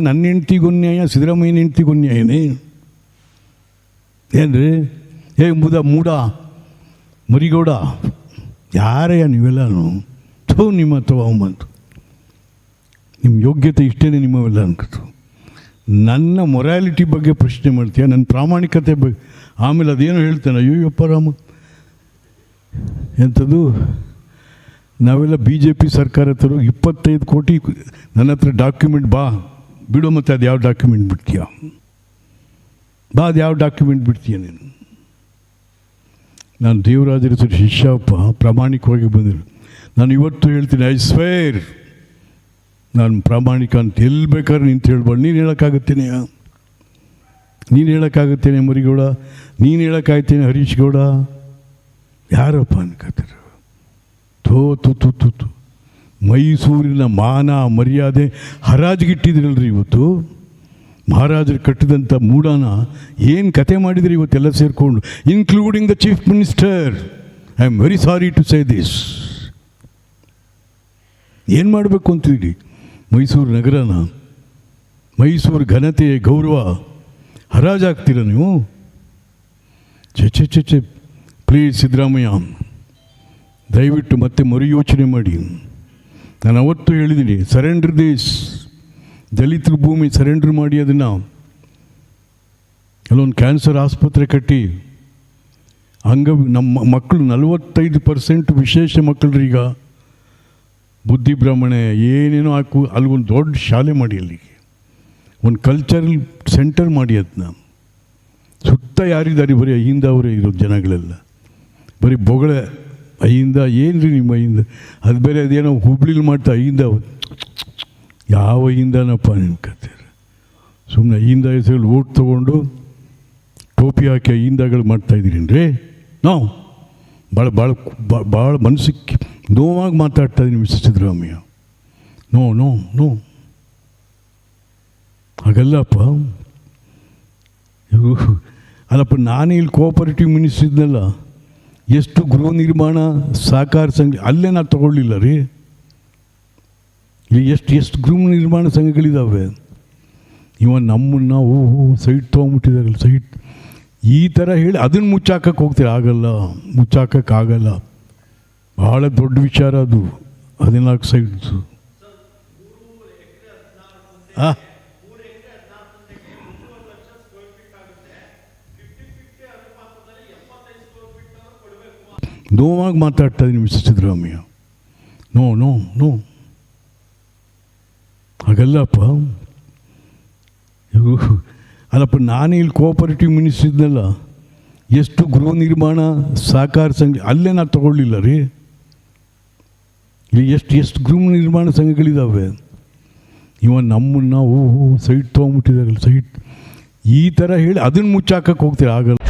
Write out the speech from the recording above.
ನನ್ನ ಹೆಂಡ್ತಿಗೊಂನ್ಯಾಯ ಸಿದ್ದರಾಮಯ್ಯನ ಹೆಂಡ್ತಿಗೊಂನ್ಯಾಯನೇ ಏನ್ರಿ? ಏ, ಮುದ, ಮೂಡ, ಮರಿಗೌಡ, ಯಾರಯ್ಯ ನೀವೆಲ್ಲನು? ಥೋ, ನಿಮ್ಮ ಹತ್ರ ಅವಮಾನ ನಿಮ್ಮ ಯೋಗ್ಯತೆ ಇಷ್ಟೇ ನಿಮ್ಮವೆಲ್ಲ ಅನ್ಕೋತು ನನ್ನ ಮೊರಾಲಿಟಿ ಬಗ್ಗೆ ಪ್ರಶ್ನೆ ಮಾಡ್ತೀಯ? ನನ್ನ ಪ್ರಾಮಾಣಿಕತೆ ಬಗ್ಗೆ ಆಮೇಲೆ ಅದೇನು ಹೇಳ್ತಾನೆ. ಅಯ್ಯೋಯಪ್ಪ ರಾಮ. ಎಂಥದ್ದು ನಾವೆಲ್ಲ ಬಿ ಜೆ ಪಿ ಸರ್ಕಾರ ಹತ್ರ ಇಪ್ಪತ್ತೈದು ಕೋಟಿ ನನ್ನ ಹತ್ರ ಡಾಕ್ಯುಮೆಂಟ್ ಬಾ. ಬಿಡು ಮತ್ತು ಅದು ಯಾವ ಡಾಕ್ಯುಮೆಂಟ್ ಬಿಡ್ತೀಯ? ಬಾ ಅದು ಯಾವ ಡಾಕ್ಯುಮೆಂಟ್ ಬಿಡ್ತೀಯ ನೀನು? ನಾನು ದೇವರಾಜರ ಶಿಷ್ಯಪ್ಪ ಪ್ರಾಮಾಣಿಕವಾಗಿ ಬಂದಿರು ನಾನು ಇವತ್ತು ಹೇಳ್ತೀನಿ ಐ ಸ್ವೇರ್ ನಾನು ಪ್ರಾಮಾಣಿಕ ಅಂತ ಎಲ್ಲಿ ಬೇಕಾದ್ರೆ ನಿಂತು ಹೇಳ್ಬಾರ್ದು ನೀನು ಹೇಳೋಕ್ಕಾಗುತ್ತೇನೆ? ನೀನು ಹೇಳೋಕ್ಕಾಗುತ್ತೇನೆ ಮರಿಗೌಡ? ನೀನು ಹೇಳೋಕ್ಕಾಗ್ತೇನೆ ಹರೀಶ್ ಗೌಡ? ಯಾರಪ್ಪ ಅನ್ಕೋತಾರೆ? ಥೋ ತು ತು ತು ತು ಮೈಸೂರಿನ ಮಾನ ಮರ್ಯಾದೆ ಹರಾಜಿಗಿಟ್ಟಿದ್ರಲ್ರಿ ಇವತ್ತು? ಮಹಾರಾಜರು ಕಟ್ಟಿದಂಥ ಮೂಡಾನ ಏನು ಕತೆ ಮಾಡಿದ್ರಿ ಇವತ್ತೆಲ್ಲ ಸೇರಿಕೊಂಡು? Including the chief minister I am very sorry to say this ಏನು ಮಾಡಬೇಕು ಅಂತೀರಿ ಮೈಸೂರು ನಗರನ? ಮೈಸೂರು ಘನತೆ ಗೌರವ? ಹರಾಜಾಗ್ತೀರ ನೀವು? ಚೆ ಚೆ ಚೆ ಚೆ ಪ್ಲೀಸ್ ಸಿದ್ದರಾಮಯ್ಯ, ದಯವಿಟ್ಟು ಮತ್ತೆ ಮರು ಯೋಚನೆ ಮಾಡಿ. ನಾನು ಅವತ್ತು ಹೇಳಿದ್ದೀನಿ ಸರೆಂಡರ್ ದೇಶ್ ದಲಿತರ ಭೂಮಿ ಸರೆಂಡರ್ ಮಾಡಿ ಅದನ್ನು. ಅಲ್ಲೊಂದು ಕ್ಯಾನ್ಸರ್ ಆಸ್ಪತ್ರೆ ಕಟ್ಟಿ. ಅಂಗ, ನಮ್ಮ ಮಕ್ಕಳು ನಲವತ್ತೈದು ಪರ್ಸೆಂಟ್ ವಿಶೇಷ ಮಕ್ಕಳ್ರೀಗ ಬುದ್ಧಿ ಬ್ರಾಹ್ಮಣೆ, ಏನೇನೋ ಹಾಕು ಅಲ್ಲಿ ಒಂದು ದೊಡ್ಡ ಶಾಲೆ ಮಾಡಿ ಅಲ್ಲಿಗೆ. ಒಂದು ಕಲ್ಚರಲ್ ಸೆಂಟರ್ ಮಾಡಿ ಅದನ್ನ ಸುತ್ತ ಯಾರಿದ್ದಾರೆ ಬರೀ ಅಹಿಂದ ಅವರೇ ಇರೋ ಜನಗಳೆಲ್ಲ. ಬರೀ ಬೊಗಳೆ ಅಹಿಂದ ಏನು ರೀ ನಿಮ್ಮ ಅಯ್ಯಿಂದ? ಅದು ಬೇರೆ ಅದೇನೋ ಹುಬ್ಳಿಲಿ ಮಾಡ್ತಾ ಐಂದ ಯಾವ ಅಹಿಂದನಪ್ಪ ನೆನ್ಕತ್ತೀರ ಸುಮ್ಮನೆ ಐಂದ ಹೆಸರು ಓಟ್ ತೊಗೊಂಡು ಟೋಪಿ ಹಾಕಿ ಅಯ್ಯಿಂದಗಳು ಮಾಡ್ತಾಯಿದ್ದೀರೇನ್ರಿ ನಾವು ಭಾಳ ಭಾಳ ಭಾಳ ಮನಸ್ಸಿಗೆ ನೋವಾಗಿ ಮಾತಾಡ್ತಾ ಇದ್ದೀನಿ mister Siddaramaiah. No no no. ಹಾಗಲ್ಲಪ್ಪ. ಅಲ್ಲಪ್ಪ ನಾನೇ ಇಲ್ಲಿ ಕೋಆಪರೇಟಿವ್ ಮಿನಿಸ್ಟ್ರ್ ಇದ್ನಲ್ಲ. ಎಷ್ಟು ಗೃಹ ನಿರ್ಮಾಣ ಸಹಕಾರ ಸಂಘ, ಅಲ್ಲೇ ನಾನು ತಗೊಳ್ಳಿಲ್ಲ ರೀ. ಇಲ್ಲಿ ಎಷ್ಟು ಎಷ್ಟು ಗೃಹ ನಿರ್ಮಾಣ ಸಂಘಗಳಿದ್ದಾವೆ ಇವ ನಮ್ಮನ್ನು ಓ ಸೈಟ್ ತೊಗೊಂಬಿಟ್ಟಿದಾರಲ್ಲ, ಸೈಟ್. ಈ ಥರ ಹೇಳಿ ಅದನ್ನು ಮುಚ್ಚಾಕಕ್ಕೆ ಹೋಗ್ತೀರ? ಆಗಲ್ಲ ಮುಚ್ಚಾಕಕ್ಕಾಗಲ್ಲ ಭಾಳ ದೊಡ್ಡ ವಿಚಾರ ಅದು, ಹದಿನಾಲ್ಕು ಸೈಟ್ಸು ಆ? ನೋವಾಗಿ ಮಾತಾಡ್ತಾ ಇದ್ದೀನಿ mister Siddaramaiah. No no no. ಹಾಗಲ್ಲಪ್ಪ. ಅಲ್ಲಪ್ಪ, ನಾನೇ ಇಲ್ಲಿ ಕೋಆಪರೇಟಿವ್ ಮಿನಿಸ್ಟ್ರ್ ಇದ್ನಲ್ಲ. ಎಷ್ಟು ಗೃಹ ನಿರ್ಮಾಣ, ಸಹಕಾರ ಸಂಘ, ಅಲ್ಲೇ ನಾನು ತಗೊಳ್ಳಿಲ್ಲ ರೀ. ಇಲ್ಲಿ ಎಷ್ಟು ಎಷ್ಟು ಗೃಹ ನಿರ್ಮಾಣ ಸಂಘಗಳಿದ್ದಾವೆ ಇವ ನಮ್ಮನ್ನು ಓ ಸೈಟ್ ತೊಗೊಂಬಿಟ್ಟಿದ್ದಾಗಲ್ಲ ಸೈಟ್ ಈ ಥರ ಹೇಳಿ ಅದನ್ನು ಮುಚ್ಚಾಕಕ್ಕೆ ಹೋಗ್ತೀರಾ? ಆಗಲ್ಲ